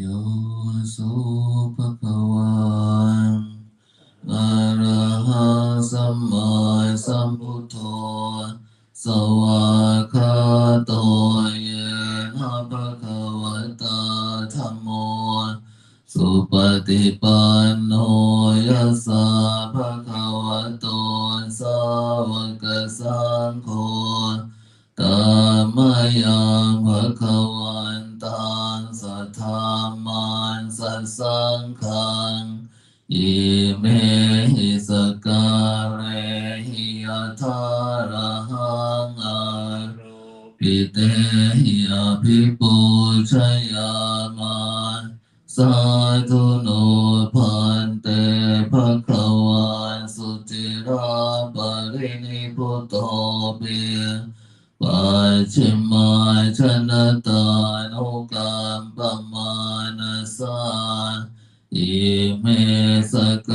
โยโสภะคะวาอะระหะสัมมาสัมพุทโธสวาคาโยนะภะคะวะตาธัมโมสุปฏิปันโนยัสสะภะคะวะโตสาวกสังโฆต ส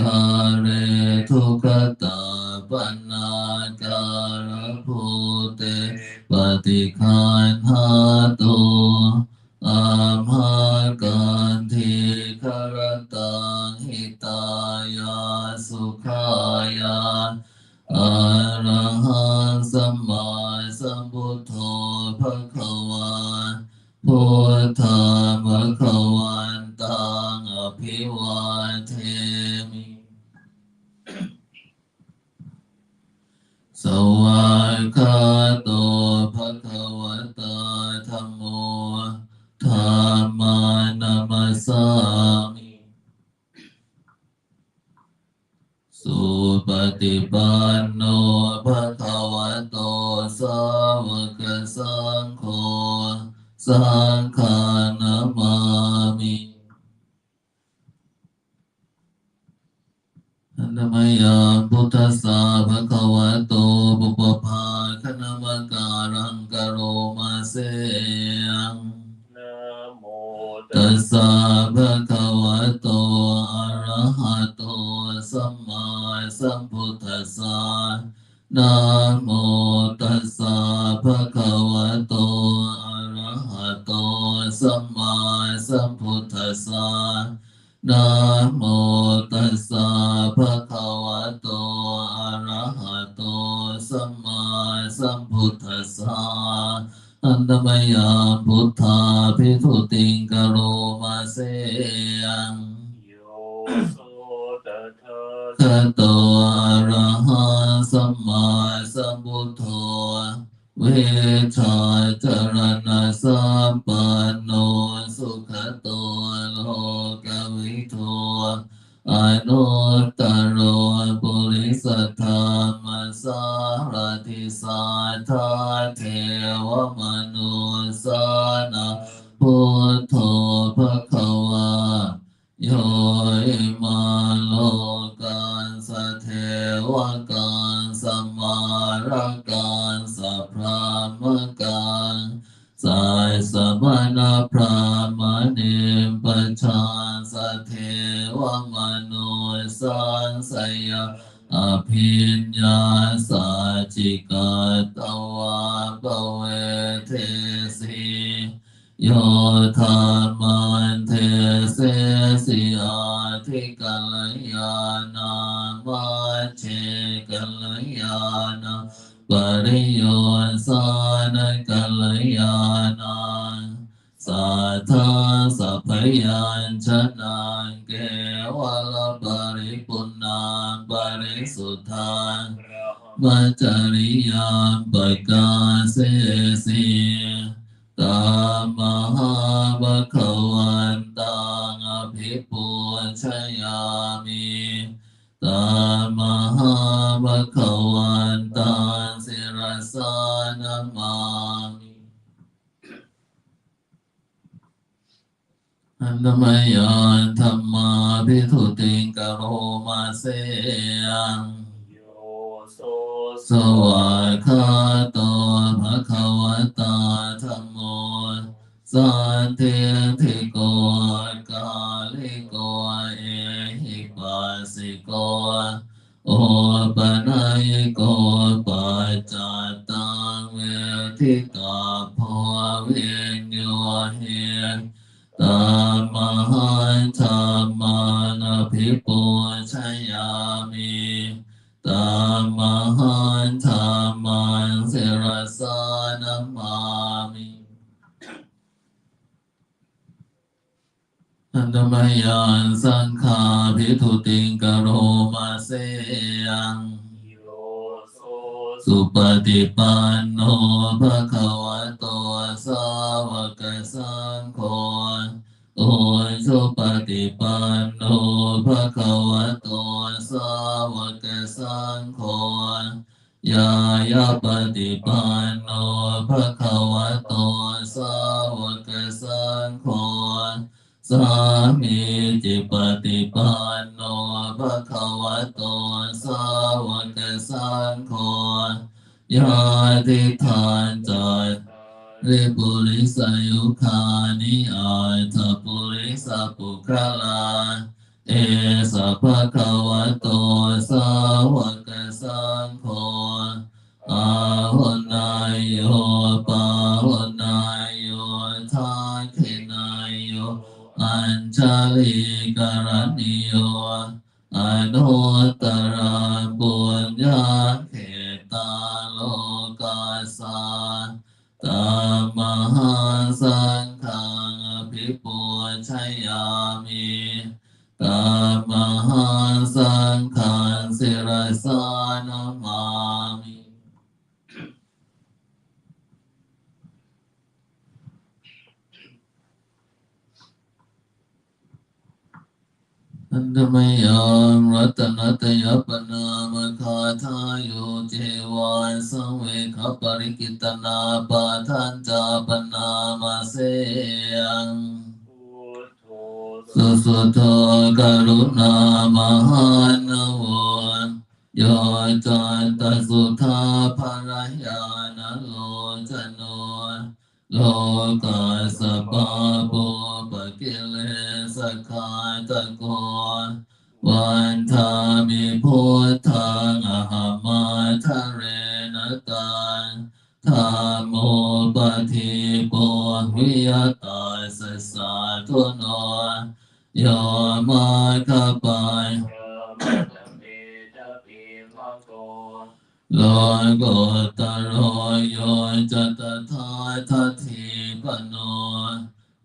สุปฏิปันโนภะคะวะโตสาวกสังโฆสังฆานามามิอันนมยาพุทธัสสะภะคะวะโตปุปภาคณมการังกโรมาเสยังนะโมตัสสะภะคะวะโตอ สัมพุทธัสสะนะโมตัสสะภะคะวะโตอะระหะโตสัมมาสัมพุทธัสสะนะโมตัสสะภะคะวะโตอะระหะโตสัมมาสัมพุทธัสสะอันตมยาพุทธาภิกขุติงกโรมาเสยังโยโสตถาคะโตอะระหะสัมมาสัมพุทโธเวชาจรณะสัมปันโนสุขโตโลกวิโทอนุตตรโรปุริสธรรมสารติสัทธาเทวมนุสานาพุทโธ อภิญญาสัจิกาตวาปเวเทสีโยธามันเทเสสิอาทิกัลยาณามาเชกัลยาณาปริโยสานกัลยาณาสัทธาสัพยัญชนะเกวลปริปุ ณณาปริสุทธาพระหัจริยามปกาเสสีตามหาบะคะวันตังอภิปูชยามิตามหาบะคะวันตังสิรสานามามิ อันตมยานธรรมาภิทุติงกโรมาเสยังโยโสสวากขา ยังโยโสสุปฏิปันโนภะคะวะโตสาวกสังโฆโอสุปฏิปันโนภะคะวะโตสาวกสังโฆยายาปฏิปันโนภะคะวะโตสาวกสังโฆ สามีจิปฏิปันโนภะคะวะโตสาวกสังโฆยาติทานจัตริปุริสายุคานิอาทปุริสปุคราลาเอสะภะคะวะโตสาวกสังโฆอาหุนายโย ชลิกรณิโยอนุตรังปุญญาเขตาโลกาสาตามหาสังฆังภิปุชัยยามิตามหาสังฆังสิรสานมามิ อันธมยังรัตนตยปนามคาทายโยเจวานสังเวคปริกิตนาปาทันจาปนามาเสยังสุสุโธกรุณามหานโวโยจันตสุธาภรยานโลจโนโลกัสสะปะปุปะกิเล สขคาตะโกวันทามิพุทธังอหัมมาทะเรนตังธรรมโมปะทิโปวิยตาสสะทุโนโยมาคปายยามะเมตะปิมะโกโลโกตโรโยจตถาทัตถิปโน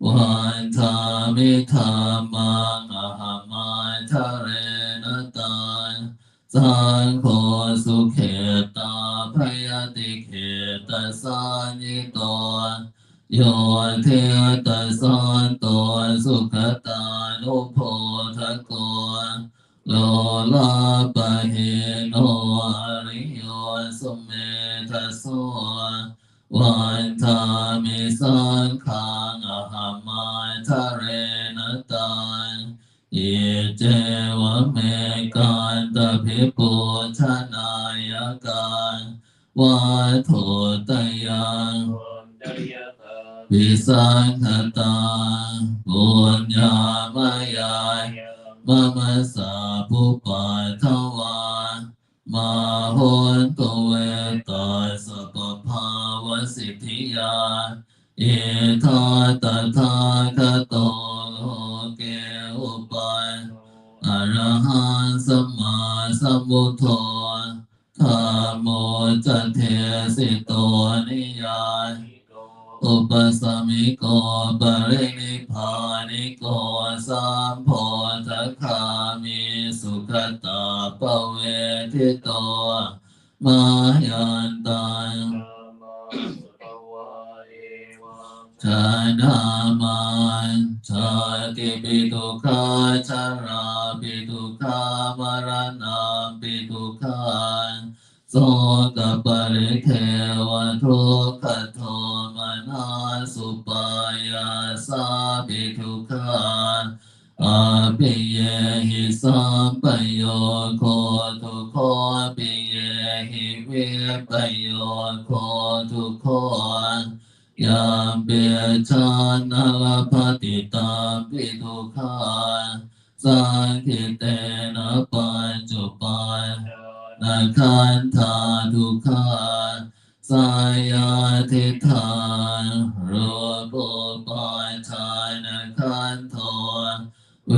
วันทามิธรรมังอหัมาทะเรนตังสังโฆสุเขตาพยติเขตสานิโตโยเทตสันโตสุขตานุโพธโกโลลาปะเหโนอริโยสุเมทโส วันทามิสังขังอหัมาทะเรนตังอิเจวะเมกันตะพิปุชนายกันวัตถุตยังวิสังขตังปุญญามายายมะมะสาภูปัทวา มาโหนตเวตาสปปภาวสิทธิยาอิทาตถาคโตโหเกอุปันอรหันตสัมมาสัมพุทโธธรรมโมจันเทสิโตนิยาน อุปสมิโกปรินิพานิโกสัมโพธคามิสุขตาปเวทิโตมายันตังชาดามันชาติปิทุกขาชาราปิทุกขามรณะปิทุกขาโสกปริเทวทุกขโทาสุปายาสาปิทุกขาอาปิเยหิสัมปโยโคทุกขปิเยหิเวปโยโคทุกขยามเบียชานาลปฏิตาปิทุกขาสังคิเตนะปัญจุปันนาคันธาทุกขา สายาทิทานรูปปัญชานคันโทเว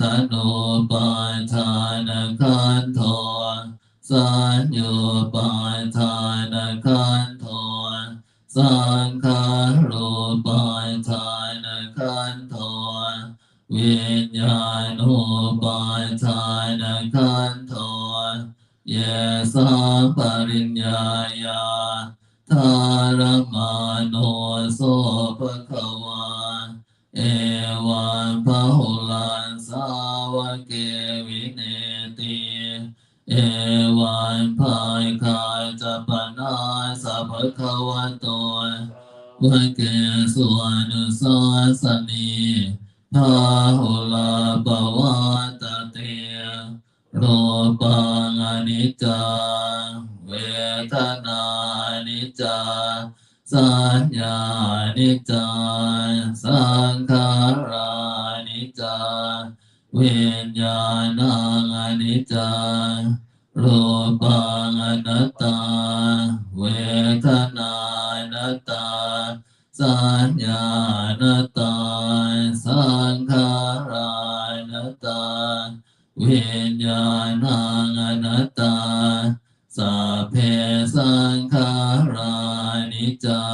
ทนุปัญชานคันโทสัญญูปัญชานคันโทสังขารูปายทานขันโทวิญญาณูปายทานขันโท ยสาปริญญายาทารมาโนโสภควาเอวันพหุลันสาวเกวิเนติเอวันภายคายจะปนาสัพพะวะโตวเกสุวนุสาสนีพาหุลาปวาตเต รูปังอนิจจเวทนานิจจสัญญานิจจสังขารานิจจาวิญญาณังอนิจจังรูปังอนัตตา เวทนานัตตา สัญญานัตตา สังขารานัตตา วิญญาณังอนัตตาสัพเพสังขารานิจจา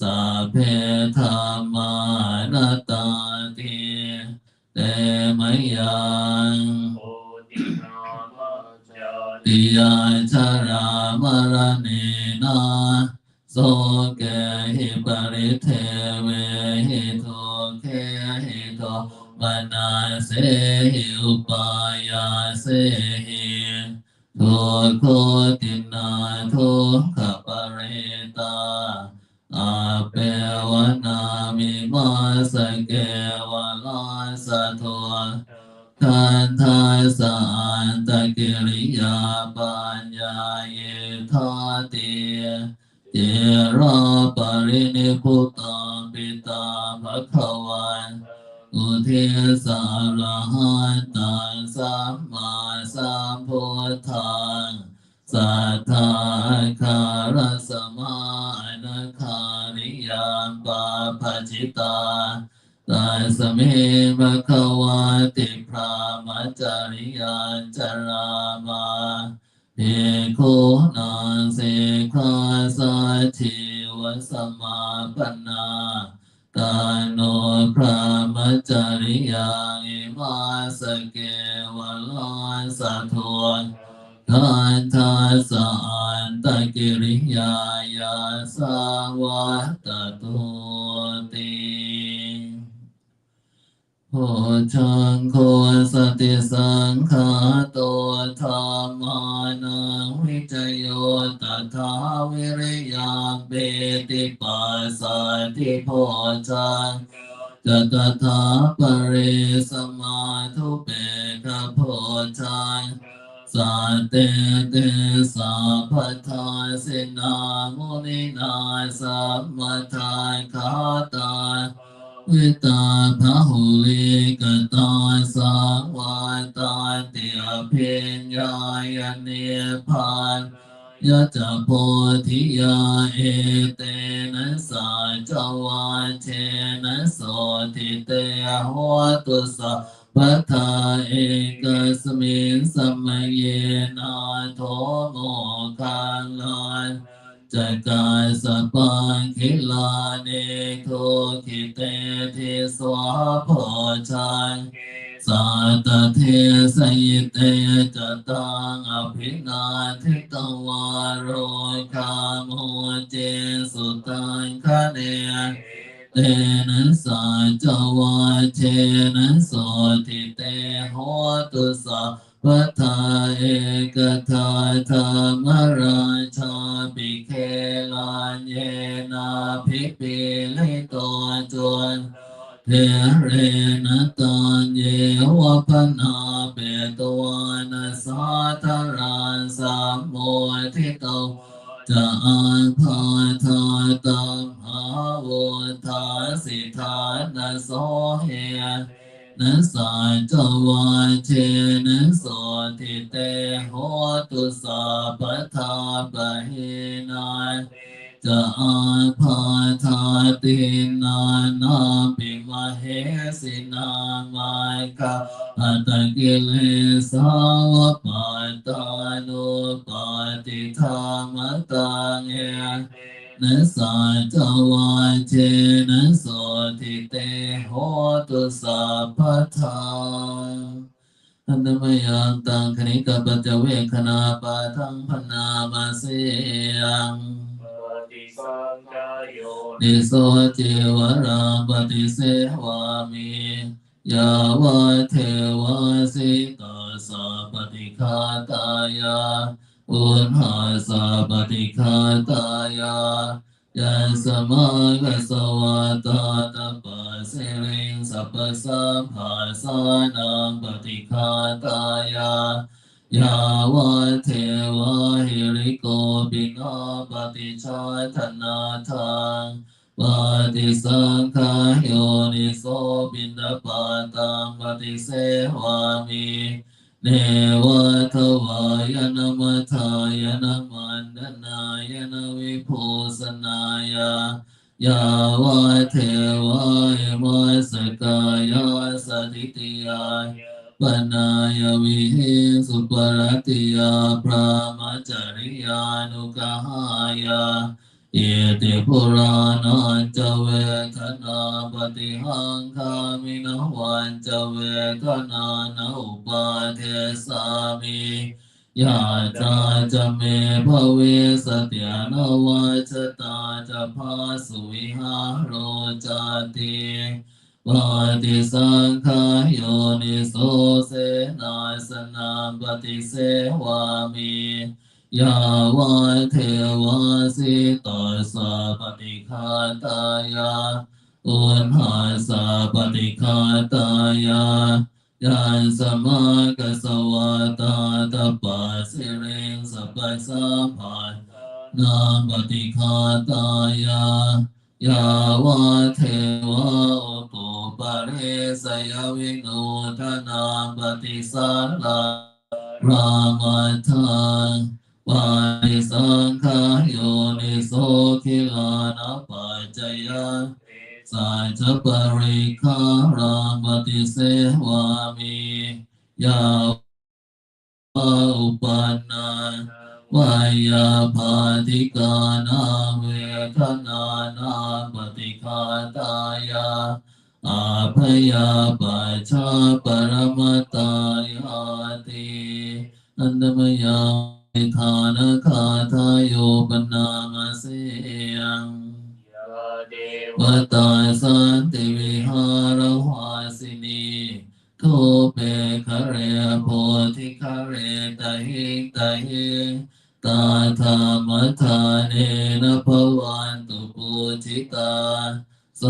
สัพเพธรรมานัตตาติเตมยังตินามาจาติยาชรามรณนนา โสเกหิปริเทเวหิโทเคหิโตมนาเสหิอุปายาเสหิทุกโคตินาทุกขปะเรตาอาเปวนามิมาสเกวลาสะทวคันทาสานตะกิริยาปัญญาเยธาเติ เจราปรินิพุตาปิตาภะคะวันอุเทสารหันตังสัมมาสัมพุทธังสัทธาคารสมานาคาริยามปาปจิตาตัสเมภะคะวะติพระมัจริยานจารามา เภิกนังเสขะสัจจิวสมมาปนาตาโนพระมจริยาอิมาสเกวะลาสัทวคันทาสานตะกิริยายาสาวัตตุติ โพชังโคสติสังขาตัวธรรมานังวิจโยตถาวิริยังเปติปัสสัทธิโพชังจตถาปริสมาทุเปกโพชังสัตเตเตสัพพทาสินามุนินาสัมมาทาคาตา วิตาพหุลิกตาสังวาตาเตียเพญญายเนพานยะจะโพธิยาเอเตนะสาจวาเชนะโสทิเตหัวตุสะปัฏฐาเอกสมิงสมัยเยนาโทโมคังลาน จักายสปังคิลาเนโทคิเตทิสวาโพชังสัตเทสยิเตจตังอภินาทิตวารโรคาโมเจสุตังคะเนเตนะสาจวาเชนะโสทิเตโหตุสั พทาเอกทาธรรมราชาปิเคลานเยนาภิปิลิโตจวนเทเรนตันเยวะพนาเปตวานาสาธารานสามโมทิโตจะอาภาธายตัมหาวุธาสิทานะโสเฮ นะสายจวายเชนะโสทิเตโหตุสัพพทาปะเฮนายจะอาภาธาตินานาปิมาเหสินามายกาอัตตกิเลสาวะปัตตานุปาติธรรมตังเอ นะสัจวาเจนะโสติเตโหตุสัพพทาอันตมยังตังคณิกปัจเวคณาปาทังพนามาเสยังปฏิสังขโยนิโสเจวราปฏิเสวามิยาวะเทวาสิตาสาปฏิคาตายา อุณหาสาปฏิคาตายายัสมากสวาตาตปัสสิริงสัพสัมภาสานังปฏิคาตายายาวะเทวะหิริโกปินาปฏิชาธนาทังปฏิสังขายโยนิโสปินดาปาตังปฏิเสวามิ เนวะทวายนะมัทายนะมันดนายนะวิภูสนายายาวะเทวะหิมัสกายาสติติยาปนายวิหิสุปรติยาพระมจริยานุกหายา อติปุรานันจเวทนาปฏิหังคามินวันจเวทนานอุปาเทสามิยาจาจะเมภเวสติยานวัชตาจะพาสุวิหารโรจติปฏิสังขายโยนิโสเสนาสนาปฏิเสวามิ ยาวะเทวาสิตาสาปฏิคาตายาอุณหาสาปฏิคาตายายันสมากสวาตาตปัสสิเรงสัพพสัมพันนาปฏิคาตายายาวะเทวะโอตุปะเรสยวิโนทนาปฏิสันลารามาทัง ปาริสังขายโยนิโสคิลานาปัจจยาสัจจปริคาราปฏิเสวามิยาวะอุปันนาวายาภาติกานาเวทนานาปฏิคาตายาอาภยาปัจฉาปรมตายาติอันตมยัง ทานคาทายโยปนามาเสียังยาเดวตาสันติวิหารวาสินีโทเปคะเรโพธิคะเรตหิตหิตาธรรมทานเนนะภวันตุปูจิตาโส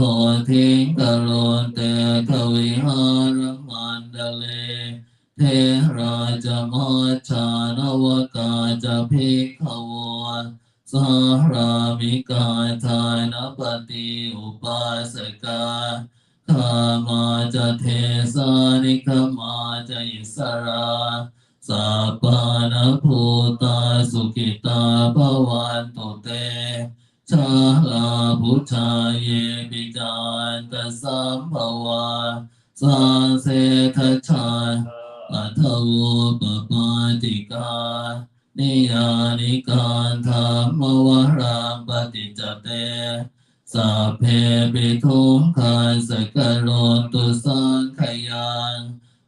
ทิงกโรเตทวิหารมันดเล ราจมัจฉานวกาจะพิกขวสารามิกาทานปฏิอุปาสกาขามาจะเทสานิคมาจะอิสราสัพพานภูตาสุขิตาภวันตุเตชาลาพุทธาเยปิจานตสัมภวาสาเสทชา อัทโวปปาติกา นิยานิการธรรมวรามปฏิจเตสัพเพปิทุกขาสกโรตุสังขยัง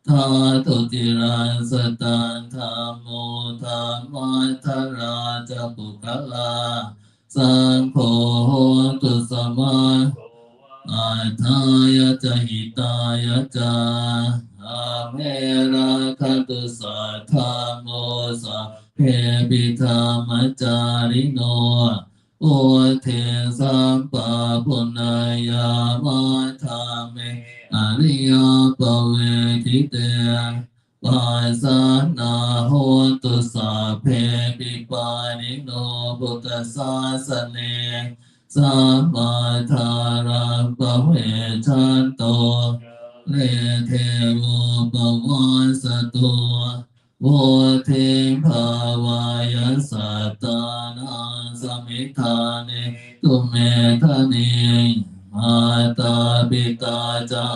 ทาตุจิรันสตันธรรมโมธรรมัทราจะปุคลาสังโฆโหตุสมาโกวะอาทายจะหิตายะจา อาเมราคตุสัทธาโมสัพเพปิธรรมจาริโนโอเทสัมปะปุณายามาธาเมอริยปเวทิเตปัสสนาโหตุสัพเพปิปานิโนพุทธศาสเนสัมมาทารังปเวชันโต เลเทโวปวันสตุโวเทภาวายสัตตานังสมิทานิตุเมทะนิมาตาปิตาจา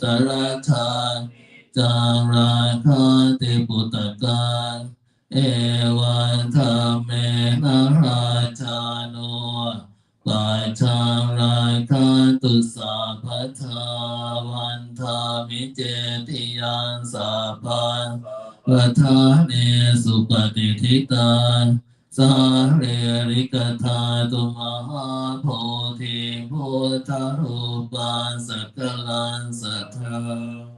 ตระชานจาราคาติปุตตะเอวันธรรมเมนะราชาโนปัจจารายคาตุสาพัทธาวันทามิเจติยานสัพพันปัทาเนสุปฏิทิตาสาเรริกธาตุมหาโพธิพุทธรูปันสักกลันสัทธา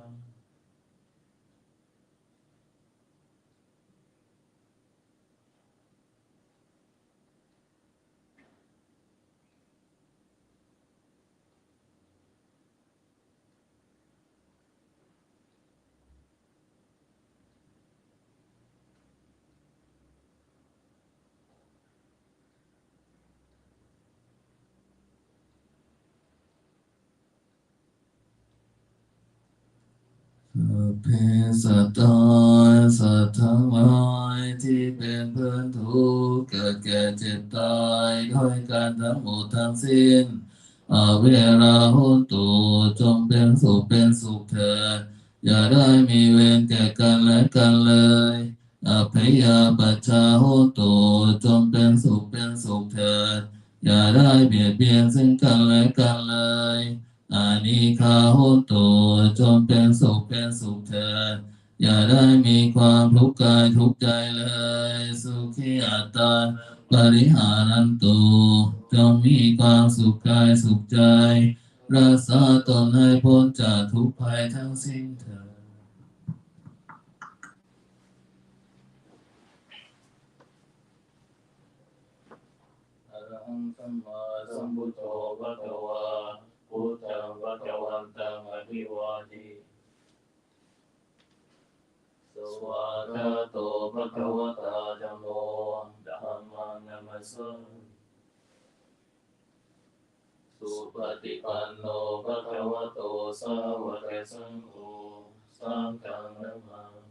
เพสัตตาสัตว์ทั้งหลายที่เป็นเพื่อนทุกข์เกิดแก่เจ็บตายด้วยการทั้งหมดทั้งสิ้นอาเวราหุนตุจงเป็นสุขเป็นสุขเถิดอย่าได้มีเวรแก่กันและกันเลยอภัยาปัชชาหุนตุจงเป็นสุขเป็นสุขเถิดอย่าได้เบียดเบียนซึ่งกันและกันเลย อานิคาโหตุจงเป็นสุขเป็นสุขเถิดอย่าได้มีความทุกข์กายทุกข์ใจเลย สุขีอัตตาปริหารันตุจงมีความสุขกายสุขใจ รักษาตนให้พ้นจากทุกภัยทั้งสิ้นเถิดอะระหังสัมมาสัมพุทโธภะคะวา พุทธังภะคะวันตังอภิวาทิสวากขาโตภะคะวะตาธัมโมธัมมังนัมสสสุปฏิปันโนภะคะวะโตสาวกสังโฆสังฆังนัมมามิ